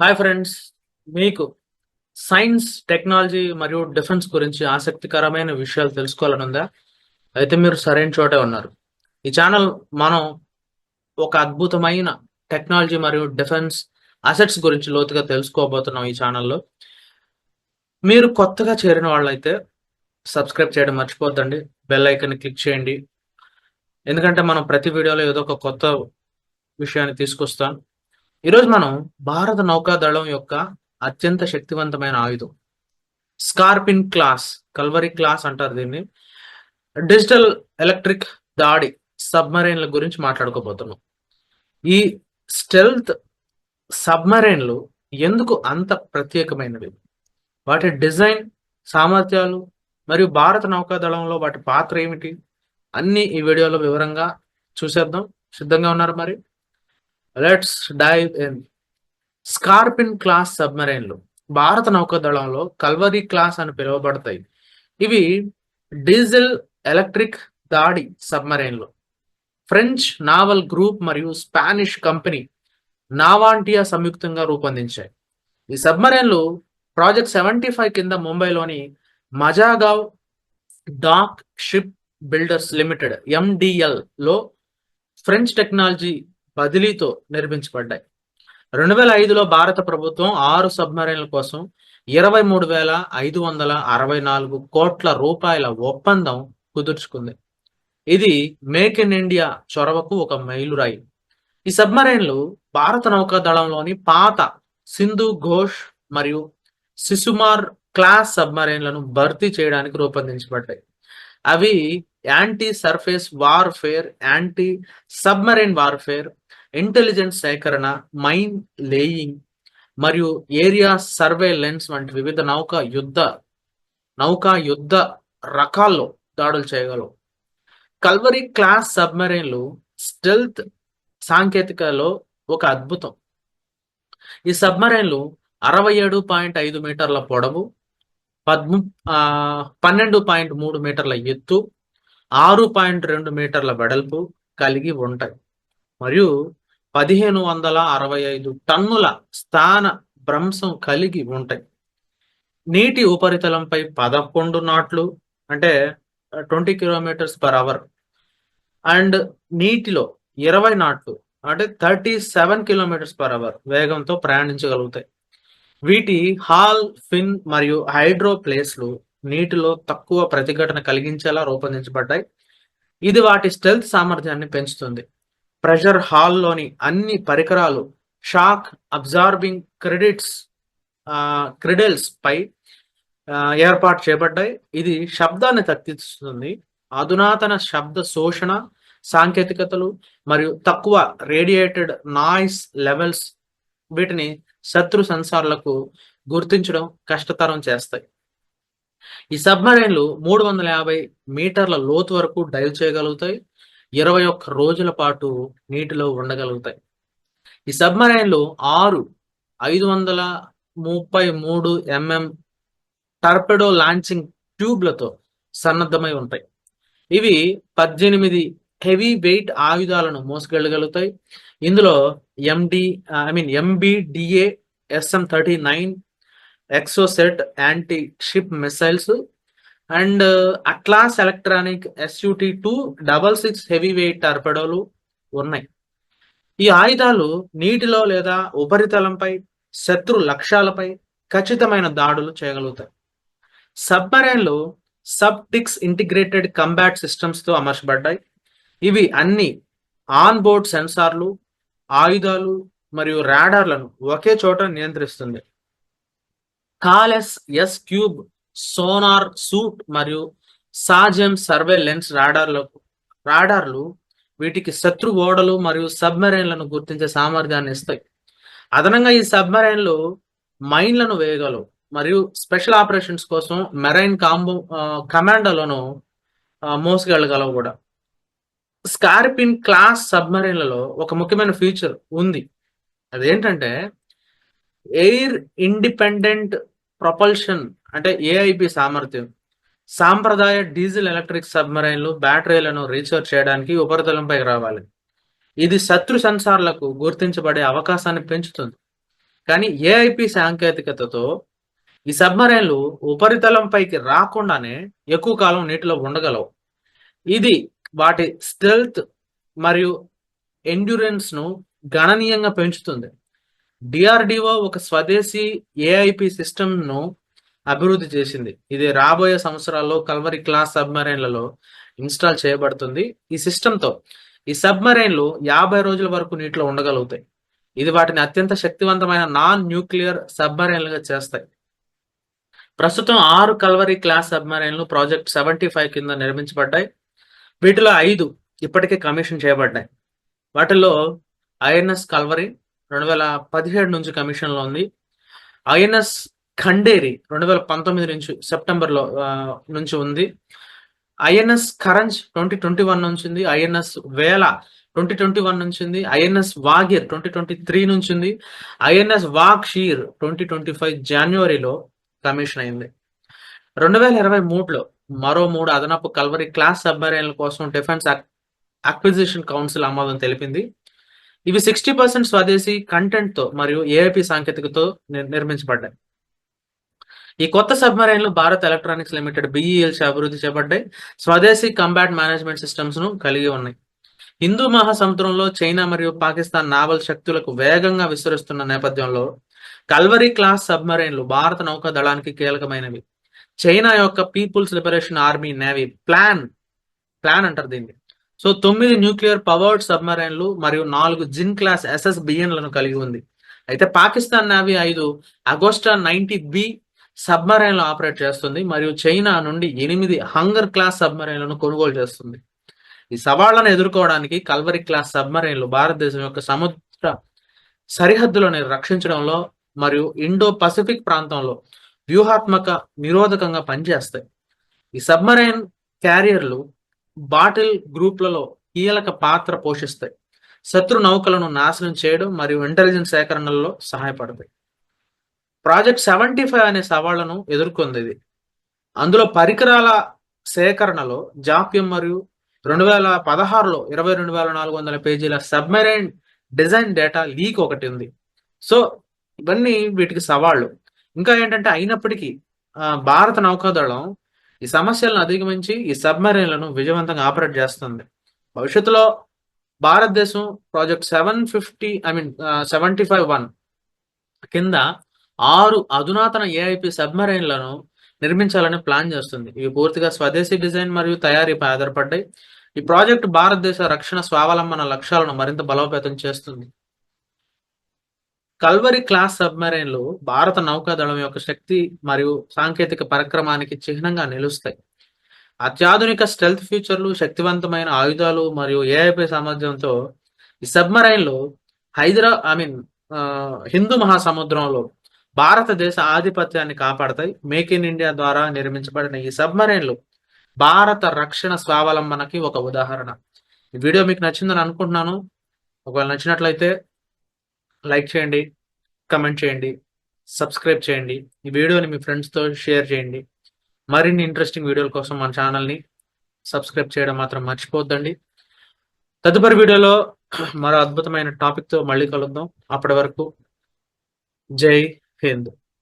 Hi friends మీకు science technology మరియు defence గురించి ఆసక్తికరమైన విషయాలు తెలుసుకోవాలని ఉందా అయితే మీరు సరైన చోటే ఉన్నారు. ఈ ఛానల్ మనం ఒక అద్భుతమైన టెక్నాలజీ మరియు డిఫెన్స్ అసెట్స్ గురించి లోతుగా తెలుసుకోబోతున్నాం ఈ ఛానల్లో మీరు కొత్తగా చేరిన వాళ్ళైతే సబ్స్క్రైబ్ చేయడం మర్చిపోద్దండి బెల్ ఐకన్ క్లిక్ చేయండి. ఎందుకంటే మనం ప్రతి వీడియోలో ఏదో ఒక కొత్త విషయాన్ని తీసుకొస్తాం. ఈరోజు మనం భారత నౌకాదళం యొక్క అత్యంత శక్తివంతమైన ఆయుధం. స్కార్పిన్ క్లాస్ కల్వరీ క్లాస్ అంటారు దీన్ని. డిజిటల్ ఎలక్ట్రిక్ దాడి సబ్మరైన్ల గురించి మాట్లాడుకోబోతున్నాం. ఈ స్టెల్త్ సబ్మరైన్లు ఎందుకు అంత ప్రత్యేకమైనవి? వాటి డిజైన్ సామర్థ్యాలు మరియు భారత నౌకాదళంలో వాటి పాత్ర ఏమిటి? అన్ని ఈ వీడియోలో వివరంగా చూసేద్దాం. సిద్ధంగా ఉన్నారు మరి? Let's dive in Scorpene class సబ్మరైన్లు భారత నౌకాదళంలో కల్వరీ క్లాస్ అని పిలువబడతాయి. ఇవి డీజిల్ ఎలక్ట్రిక్ దాడి సబ్మరైన్లు. ఫ్రెంచ్ నావల్ గ్రూప్ మరియు స్పానిష్ కంపెనీ నావాంటియా సంయుక్తంగా రూపొందించాయి. ఈ సబ్మరైన్లు ప్రాజెక్ట్ సెవెంటీ ఫైవ్ కింద ముంబైలోని Mazagon dock ship builders limited ఎండిఎల్లో ఫ్రెంచ్ టెక్నాలజీ బదిలీతో నిర్మించబడ్డాయి. రెండు వేల ఐదులో భారత ప్రభుత్వం ఆరు సబ్మరైన్ల కోసం ఇరవై మూడు వేల ఐదు వందల అరవై నాలుగు కోట్ల రూపాయల ఒప్పందం కుదుర్చుకుంది. ఇది మేక్ ఇన్ ఇండియా చొరవకు ఒక మైలురాయి. ఈ సబ్మరైన్లు భారత నౌకాదళంలోని పాత సింధు ఘోష్ మరియు సిసుమార్ క్లాస్ సబ్మరైన్లను భర్తీ చేయడానికి రూపొందించబడ్డాయి. అవి anti surface warfare anti submarine warfare intelligence సేకరణ మైన్ లేయింగ్ మరియు ఏరియా సర్వే లెన్స్ వంటి వివిధ నౌకా యుద్ధ నౌకా యుద్ధ రకాల్లో దాడులు చేయగలవు. కల్వరీ క్లాస్ సబ్మెరైన్లు స్టెల్త్ సాంకేతికలో ఒక అద్భుతం. ఈ సబ్మరైన్లు అరవై ఏడు పాయింట్ ఐదు మీటర్ల పొడవు పద్ము పన్నెండు పాయింట్ మూడు మీటర్ల ఎత్తు ఆరు పాయింట్ రెండు మీటర్ల వెడల్పు కలిగి ఉంటాయి. మరియు పదిహేను వందల అరవై ఐదు టన్నుల స్థాన భ్రంశం కలిగి ఉంటాయి. నీటి ఉపరితలంపై పదకొండు నాట్లు అంటే twenty kilometres per hour. And నీటిలో ఇరవై నాట్లు అంటే thirty seven kilometres per hour వేగంతో ప్రయాణించగలుగుతాయి. వీటి హాల్ ఫిన్ మరియు హైడ్రో ప్లేస్లు నీటిలో తక్కువ ప్రతిఘటన కలిగించేలా రూపొందించబడ్డాయి. ఇది వాటి స్టెల్త్ సామర్థ్యాన్ని పెంచుతుంది. ప్రెషర్ హాల్లోని అన్ని పరికరాలు షాక్ అబ్జార్బింగ్ క్రెడిట్స్ క్రెడిల్స్ పై ఏర్పాటు చేపడ్డాయి ఇది శబ్దాన్ని తగ్గిస్తుంది. అధునాతన శబ్ద శోషణ సాంకేతికతలు మరియు తక్కువ రేడియేటెడ్ నాయిస్ లెవెల్స్ వీటిని శత్రు సెన్సార్లకు గుర్తించడం కష్టతరం చేస్తాయి. ఈ సబ్మరైన్లు మూడు వందల యాభై మీటర్ల లోతు వరకు డైవ్ చేయగలుగుతాయి. ఇరవై ఒక్క రోజుల పాటు నీటిలో ఉండగలుగుతాయి. ఈ సబ్మరైన్లు ఆరు ఐదు వందల ముప్పై మూడు ఎంఎం టర్పెడో లాంచింగ్ ట్యూబ్లతో సన్నద్ధమై ఉంటాయి. ఇవి పద్దెనిమిది హెవీ వెయిట్ ఆయుధాలను మోసుకెళ్ళగలుగుతాయి. ఇందులో MD I mean MBDA SM thirty nine Exocet anti ship missiles and Atlas Elektronik SUT two double six heavy weight టర్పెడోలు ఉన్నాయి. ఈ ఆయుధాలు నీటిలో లేదా ఉపరితలంపై శత్రు లక్ష్యాలపై ఖచ్చితమైన దాడులు చేయగలుగుతాయి. సబ్మరైన్లు సబ్టిక్స్ ఇంటిగ్రేటెడ్ కంబాట్ సిస్టమ్స్తో అమర్చబడ్డాయి. ఇవి అన్ని ఆన్ బోర్డ్ సెన్సార్లు ఆయుధాలు మరియు రాడార్లను ఒకే చోట నియంత్రిస్తుంది. Thales S cube sonar suite మరియు సాజెమ్ సర్వే లెన్స్ రాడార్లకు రాడార్లు వీటికి శత్రు ఓడలు మరియు సబ్మెరైన్లను గుర్తించే సామర్థ్యాన్ని ఇస్తాయి. అదనంగా ఈ సబ్మెరైన్లు మైన్లను వేయగలవు మరియు స్పెషల్ ఆపరేషన్స్ కోసం మెరైన్ కాంబో కమాండోలను మోసుకెళ్ళగలవు కూడా. స్కార్పిన్ క్లాస్ సబ్మెరైన్లలో ఒక ముఖ్యమైన ఫీచర్ ఉంది. అదేంటంటే ఎయిర్ ఇండిపెండెంట్ ప్రొపల్షన్ అంటే ఏఐబి సామర్థ్యం. సాంప్రదాయ డీజిల్ ఎలక్ట్రిక్ సబ్మరైన్లు బ్యాటరీలను రీఛార్జ్ చేయడానికి ఉపరితలంపైకి రావాలి. ఇది శత్రు సెన్సార్లకు గుర్తించబడే అవకాశాన్ని పెంచుతుంది. కానీ ఏఐపి సాంకేతికతతో ఈ సబ్మరైన్లు ఉపరితలంపైకి రాకుండానే ఎక్కువ కాలం నీటిలో ఉండగలవు. ఇది వాటి స్టెల్త్ మరియు ఎండ్యూరెన్స్ను గణనీయంగా పెంచుతుంది. డిఆర్డిఓ ఒక స్వదేశీ ఏఐపి సిస్టమ్ను అభివృద్ధి చేసింది. ఇది రాబోయే సంవత్సరాల్లో కల్వరి క్లాస్ సబ్మరైన్లలో ఇన్స్టాల్ చేయబడుతుంది. ఈ సిస్టంతో ఈ సబ్మరైన్లు యాభై రోజుల వరకు నీటిలో ఉండగలుగుతాయి. ఇది వాటిని అత్యంత శక్తివంతమైన నాన్ న్యూక్లియర్ సబ్మరైన్లుగా చేస్తాయి. ప్రస్తుతం ఆరు కల్వరి క్లాస్ సబ్మరైన్లు ప్రాజెక్ట్ సెవెంటీ ఫైవ్ కింద నిర్మించబడ్డాయి. వీటిలో ఐదు ఇప్పటికే కమిషన్ చేయబడ్డాయి. వాటిలో ఐఎన్ఎస్ కల్వరి రెండు వేల పదిహేడు నుంచి కమిషన్లో ఉంది. ఐఎన్ఎస్ ఖండేరి రెండు వేల పంతొమ్మిది నుంచి సెప్టెంబర్లో నుంచి ఉంది. INS Karanj twenty twenty one నుంచి ఉంది. INS Vela twenty twenty one నుంచి ఉంది. INS Vagir twenty twenty three నుంచి ఉంది. INS Vagsheer twenty twenty five జనవరిలో కమిషన్ అయింది. రెండు వేల ఇరవై మూడులో మరో మూడు అదనపు కల్వరి క్లాస్ సబ్మరైన్ల కోసం డిఫెన్స్ అక్విజిషన్ కౌన్సిల్ ఆమోదం తెలిపింది. ఇవి సిక్స్టీ పర్సెంట్ స్వదేశీ కంటెంట్తో మరియు ఏఐపి సాంకేతికతో నిర్మించబడ్డాయి. ఈ కొత్త సబ్మరైన్లు భారత్ ఎలక్ట్రానిక్స్ లిమిటెడ్ బిఈఎల్సి అభివృద్ధి చేయబడ్డాయి. స్వదేశీ కంబాట్ మేనేజ్మెంట్ సిస్టమ్స్ను కలిగి ఉన్నాయి. హిందూ మహాసముద్రంలో చైనా మరియు పాకిస్తాన్ నావల్ శక్తులకు వేగంగా విస్తరిస్తున్న నేపథ్యంలో కల్వరీ క్లాస్ సబ్మరైన్లు భారత నౌకా దళానికి కీలకమైనవి. చైనా యొక్క people's liberation army navy plan plan అంటారు దీన్ని. సో తొమ్మిది న్యూక్లియర్ పవర్డ్ సబ్మరైన్లు మరియు నాలుగు జిన్ క్లాస్ ఎస్ఎస్ ఎస్ఎస్బిఎన్లను కలిగి ఉంది. అయితే పాకిస్తాన్ నావీ ఐదు అగోస్టా నైన్టీ బి సబ్మరైన్లు ఆపరేట్ చేస్తుంది మరియు చైనా నుండి ఎనిమిది హంగర్ క్లాస్ సబ్మరైన్లను కొనుగోలు చేస్తుంది. ఈ సవాళ్ళను ఎదుర్కోవడానికి కల్వరి క్లాస్ సబ్మరైన్లు భారతదేశం యొక్క సముద్ర సరిహద్దులను రక్షించడంలో మరియు ఇండో పసిఫిక్ ప్రాంతంలో వ్యూహాత్మక నిరోధకంగా పనిచేస్తాయి. ఈ సబ్మరైన్ క్యారియర్లు బాటిల్ గ్రూప్లలో కీలక పాత్ర పోషిస్తాయి. శత్రు నౌకలను నాశనం చేయడం మరియు ఇంటెలిజెన్స్ సేకరణలో సహాయపడతాయి. ప్రాజెక్ట్ సెవెంటీ ఫైవ్ అనే సవాళ్ళను ఎదుర్కొంది. ఇది అందులో పరికరాల సేకరణలో జాప్యం మరియు రెండు వేల పదహారులో ఇరవై రెండు వేల నాలుగు వందల పేజీల సబ్మెరైన్ డిజైన్ డేటా లీక్ ఒకటి ఉంది. సో ఇవన్నీ వీటికి సవాళ్ళు ఇంకా ఏంటంటే అయినప్పటికీ భారత నౌకాదళం ఈ సమస్యలను అధిగమించి ఈ సబ్మెరైన్లను విజయవంతంగా ఆపరేట్ చేస్తుంది. భవిష్యత్తులో భారతదేశం project seven fifty I mean seventy five one కింద ఆరు అధునాతన ఏఐపి సబ్మెరైన్లను నిర్మించాలని ప్లాన్ చేస్తుంది. ఇవి పూర్తిగా స్వదేశీ డిజైన్ మరియు తయారీపై ఆధారపడ్డాయి. ఈ ప్రాజెక్ట్ భారతదేశ రక్షణ స్వావలంబన లక్ష్యాలను మరింత బలోపేతం చేస్తుంది. కల్వరి క్లాస్ సబ్మెరైన్లు భారత నౌకాదళం యొక్క శక్తి మరియు సాంకేతిక పరిక్రమానికి చిహ్నంగా నిలుస్తాయి. అత్యాధునిక స్టెల్త్ ఫ్యూచర్లు శక్తివంతమైన ఆయుధాలు మరియు ఏఐపై సామర్థ్యంతో ఈ సబ్మరైన్లు హైదరా ఐ మీన్ హిందూ మహాసముద్రంలో భారతదేశ ఆధిపత్యాన్ని కాపాడతాయి. మేక్ ఇన్ ఇండియా ద్వారా నిర్మించబడిన ఈ సబ్మరైన్లు భారత రక్షణ స్వావలంబనకి ఒక ఉదాహరణ. ఈ వీడియో మీకు నచ్చిందని అనుకుంటున్నాను. ఒకవేళ నచ్చినట్లయితే లైక్ చేయండి కమెంట్ చేయండి సబ్స్క్రైబ్ చేయండి. ఈ వీడియోని మీ ఫ్రెండ్స్తో షేర్ చేయండి. మరిన్ని ఇంట్రెస్టింగ్ వీడియోల కోసం మన ఛానల్ని సబ్స్క్రైబ్ చేయడం మాత్రం మర్చిపోద్దండి తదుపరి వీడియోలో మరో అద్భుతమైన టాపిక్తో మళ్ళీ కలుద్దాం. అప్పటి వరకు జై హింద్.